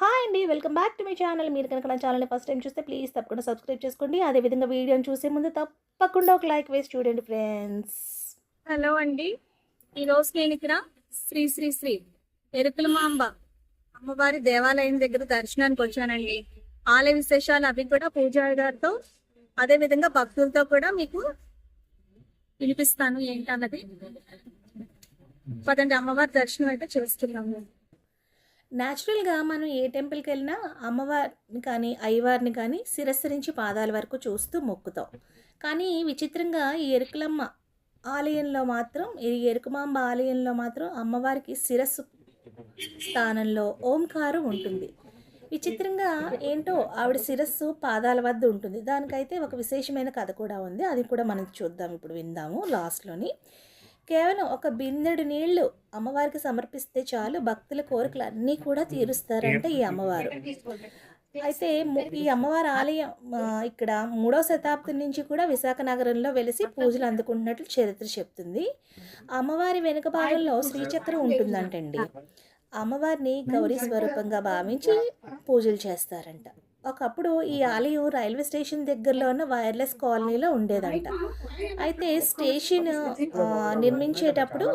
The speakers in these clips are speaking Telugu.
హాయ్ అండి welcome back to my channel. మీరు కనుక నా ఛానల్ని ఫస్ట్ టైం చూస్తే ప్లీజ్ తప్పకుండా సబ్స్క్రైబ్ చేసుకోండి. అదేవిధంగా వీడియోని చూసే ముందు తప్పకుండా ఒక లైక్ వేసి చూడండి ఫ్రెండ్స్. హలో అండి. ఈరోజు నేను ఇక్కడ శ్రీ శ్రీ శ్రీ ఎరుకుల మాంబ అమ్మవారి దేవాలయం దగ్గర దర్శనానికి వచ్చానండి. ఆలయ విశేషాలు అవి కూడా పూజారి గారితో అదే విధంగా భక్తులతో కూడా మీకు వినిపిస్తాను ఏంటన్నది. పదండి అమ్మవారి దర్శనం అయితే చేస్తున్నాము. న్యాచురల్గా మనం ఏ టెంపుల్కి వెళ్ళినా అమ్మవారిని కానీ అయ్యవారిని కానీ శిరస్సు నుంచి పాదాల వరకు చూస్తూ మొక్కుతాం. కానీ విచిత్రంగా ఈ ఎరుకలమ్మ ఆలయంలో మాత్రం ఈ ఎరుకమాంబ ఆలయంలో మాత్రం అమ్మవారికి శిరస్సు స్థానంలో ఓంకారం ఉంటుంది. విచిత్రంగా ఏంటో ఆవిడ శిరస్సు పాదాల వద్ద ఉంటుంది. దానికైతే ఒక విశేషమైన కథ కూడా ఉంది. అది కూడా మనం చూద్దాం. ఇప్పుడు విందాము లాస్ట్లోని. కేవలం ఒక బిందెడు నీళ్ళు అమ్మవారికి సమర్పిస్తే చాలు భక్తుల కోరికలు అన్నీ కూడా తీరుస్తారంటే ఈ అమ్మవారు. అయితే ఈ అమ్మవారి ఆలయం ఇక్కడ మూడో శతాబ్దం నుంచి కూడా విశాఖ నగరంలో వెలిసి పూజలు అందుకుంటున్నట్లు చరిత్ర చెప్తుంది. అమ్మవారి వెనుక భాగంలో శ్రీచక్రం ఉంటుందంటండి. అమ్మవారిని గౌరీ స్వరూపంగా భావించి పూజలు చేస్తారంట. ఒకప్పుడు ఈ ఆలయం రైల్వే స్టేషన్ దగ్గరలో ఉన్న వైర్లెస్ కాలనీలో ఉండేదంట. అయితే స్టేషన్ నిర్మించేటప్పుడు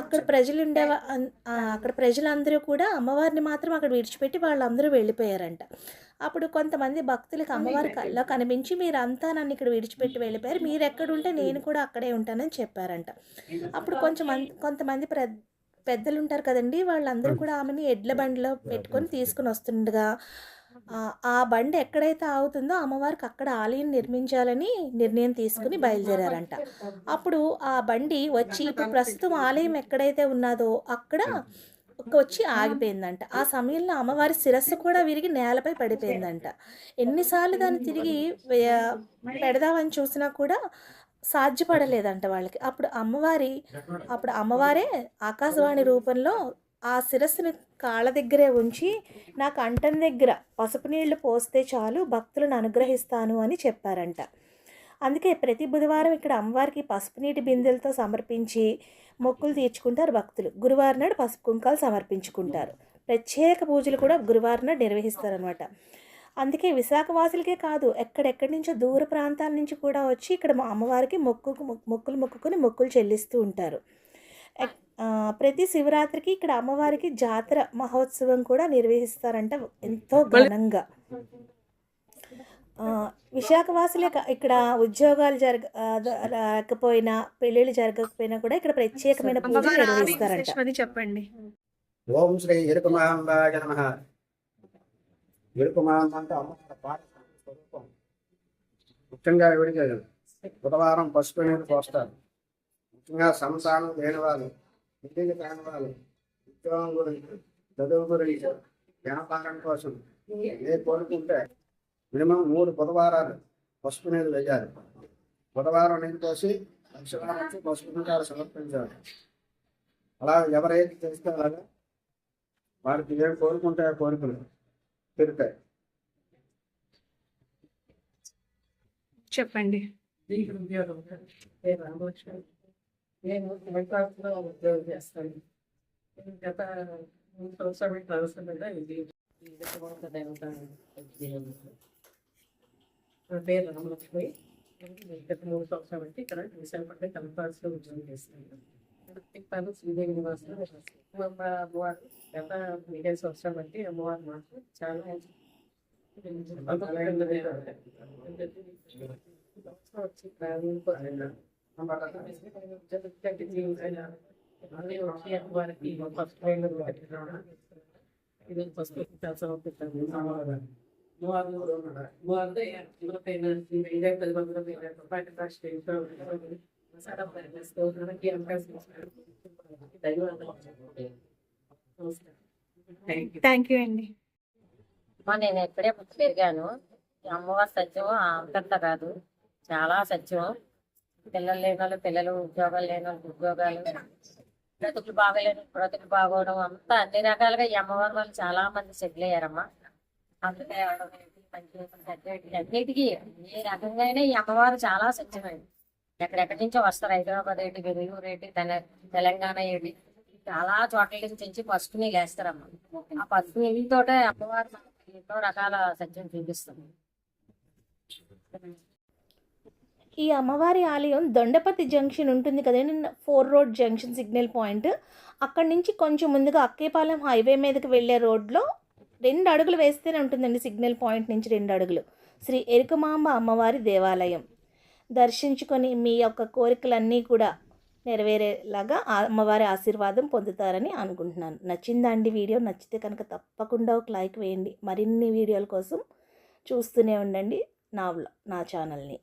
అక్కడ ప్రజలు ఉండే అక్కడ ప్రజలందరూ కూడా అమ్మవారిని మాత్రం అక్కడ విడిచిపెట్టి వాళ్ళందరూ వెళ్ళిపోయారంట. అప్పుడు కొంతమంది భక్తులకు అమ్మవారి కళ్ళలో కనిపించి మీరంతా నన్ను ఇక్కడ విడిచిపెట్టి వెళ్ళిపోయారు. మీరు ఎక్కడుంటే నేను కూడా అక్కడే ఉంటానని చెప్పారంట. అప్పుడు కొంచెం మంది కొంతమంది ప్ర పెద్దలు ఉంటారు కదండి. వాళ్ళందరూ కూడా ఆమెని ఎడ్ల బండిలో పెట్టుకొని తీసుకుని వస్తుండగా ఆ, బండి ఎక్కడైతే ఆగుతుందో అమ్మవారికి అక్కడ ఆలయం నిర్మించాలని నిర్ణయం తీసుకుని బయలుదేరారంట. అప్పుడు ఆ బండి వచ్చి ఇప్పుడు ప్రస్తుతం ఆలయం ఎక్కడైతే ఉన్నదో అక్కడ వచ్చి ఆగిపోయిందంట. ఆ సమయంలో అమ్మవారి శిరస్సు కూడా విరిగి నేలపై పడిపోయిందంట. ఎన్నిసార్లు దాన్ని తిరిగి పెడదామని చూసినా కూడా సాధ్యపడలేదంట వాళ్ళకి. అప్పుడు అమ్మవారి అప్పుడు అమ్మవారే ఆకాశవాణి రూపంలో ఆ శిరస్సును కాళ్ళ దగ్గరే ఉంచి నా కంఠం దగ్గర పసుపు నీళ్ళు పోస్తే చాలు భక్తులను అనుగ్రహిస్తాను అని చెప్పారంట. అందుకే ప్రతి బుధవారం ఇక్కడ అమ్మవారికి పసుపు నీటి బిందెలతో సమర్పించి మొక్కులు తీర్చుకుంటారు భక్తులు. గురువారం నాడు పసుపు కుంకాలు సమర్పించుకుంటారు. ప్రత్యేక పూజలు కూడా గురువారం నాడు నిర్వహిస్తారనమాట అందుకే విశాఖవాసులకే కాదు ఎక్కడెక్కడి నుంచో దూర ప్రాంతాల నుంచి కూడా వచ్చి ఇక్కడ మా అమ్మవారికి మొక్కు మొక్కులు మొక్కుకొని మొక్కులు చెల్లిస్తూ ఉంటారు. ఎక్- ప్రతి శివరాత్రికి ఇక్కడ అమ్మవారికి జాతర మహోత్సవం కూడా నిర్వహిస్తారంట ఎంతో ఘనంగా. ఆ, విశాఖవాసులే ఇక్కడ ఉద్యోగాలు జరగ రాకపోయినా పెళ్ళిళ్ళు జరగకపోయినా కూడా ఇక్కడ ప్రత్యేకమైన ఆలయ నిర్వహిస్తారంట. చెప్పండి. ఓం శ్రీ ఎరుకుమాంబాయ నమ. ఎరుకుమాంబ అంటే అమ్మవారి పార్వతీ స్వరూపం. ముఖ్యంగా ఎవరికి? బుధవారం పసుపు నీళ్ళు పోస్తారు. ముఖ్యంగా సంతానం లేని వాళ్ళు. ఇంటికి ఉద్యోగం గురించి చదువు గురించి వ్యాపారం కోసం ఏ కోరుకుంటే మినిమం మూడు బుధవారాలు పసుపు నీళ్ళు వేయాలి. బుధవారం నీళ్ళు పోసి పసుపు నీళ్ళు సమర్పించాలి. అలా ఎవరైతే చేస్తే అలాగా వారికి ఏం కోరుకుంటే ఆ కోరికలు తీరుతాయి. చెప్పండి. నేను హైదరాబాద్లో ఉద్యోగం చేస్తాను గత మూడు సంవత్సరాలు సంవత్సరాలుగా ఇది ఈ విధమైన దేవత నా పేరు రామలక్ష్మి గత మూడు సంవత్సరాలు బట్టి ఇక్కడ విశాఖపట్నం కలపాల్సిన ఉద్యోగం చేస్తాను తిప్పాను శ్రీదేవి నివాసం అమ్మవారు గత పదిహేను సంవత్సరాలు బట్టి అమ్మవారు మాకు చాలా వచ్చి ప్రారంభించారు థ్యాంక్ యూ థ్యాంక్ యూ అండి నేను ఎప్పుడే పుట్టి పెరిగాను. ఈ అమ్మవారి సత్యం అంతంత కాదు. చాలా సత్యం. పిల్లలు లేని వాళ్ళు పిల్లలు ఉద్యోగాలు లేని వాళ్ళు ఉద్యోగాలు బ్రతుకులు బాగలేని బ్రతుకులు బాగోవడం అంతా అన్ని రకాలుగా ఈ అమ్మవారి వాళ్ళు చాలా మంది సెటిల్ అయ్యారమ్మా. అందుకే మంచి అన్నిటికీ ఏ రకంగా అయినా ఈ అమ్మవారు చాలా సత్యమైంది ఎక్కడెక్కడి నుంచో వస్తారు హైదరాబాద్ ఏంటి బెంగళూరు ఏంటి తెలంగాణ ఏంటి చాలా చోట్ల నుంచి తెచ్చి పసుపు నీళ్ళు వేస్తారమ్మ. ఆ పసుపు నీళ్ళతోటే అమ్మవారు ఎన్నో రకాల సత్యం చూపిస్తుంది. ఈ అమ్మవారి ఆలయం దొండపతి జంక్షన్ ఉంటుంది కదండి four road junction signal point. అక్కడి నుంచి కొంచెం ముందుగా అక్కేపాలెం హైవే మీదకి వెళ్ళే రోడ్లో రెండు అడుగులు వేస్తేనే ఉంటుందండి సిగ్నల్ పాయింట్ నుంచి రెండు అడుగులు. శ్రీ ఎరుకమాంబ అమ్మవారి దేవాలయం. దర్శించుకొని మీ యొక్క కోరికలన్నీ కూడా నెరవేరేలాగా అమ్మవారి ఆశీర్వాదం పొందుతారని అనుకుంటున్నాను. నచ్చిందా అండి వీడియో నచ్చితే కనుక తప్పకుండా ఒక లైక్ వేయండి. మరిన్ని వీడియోల కోసం చూస్తూనే ఉండండి నా నా ఛానల్ని.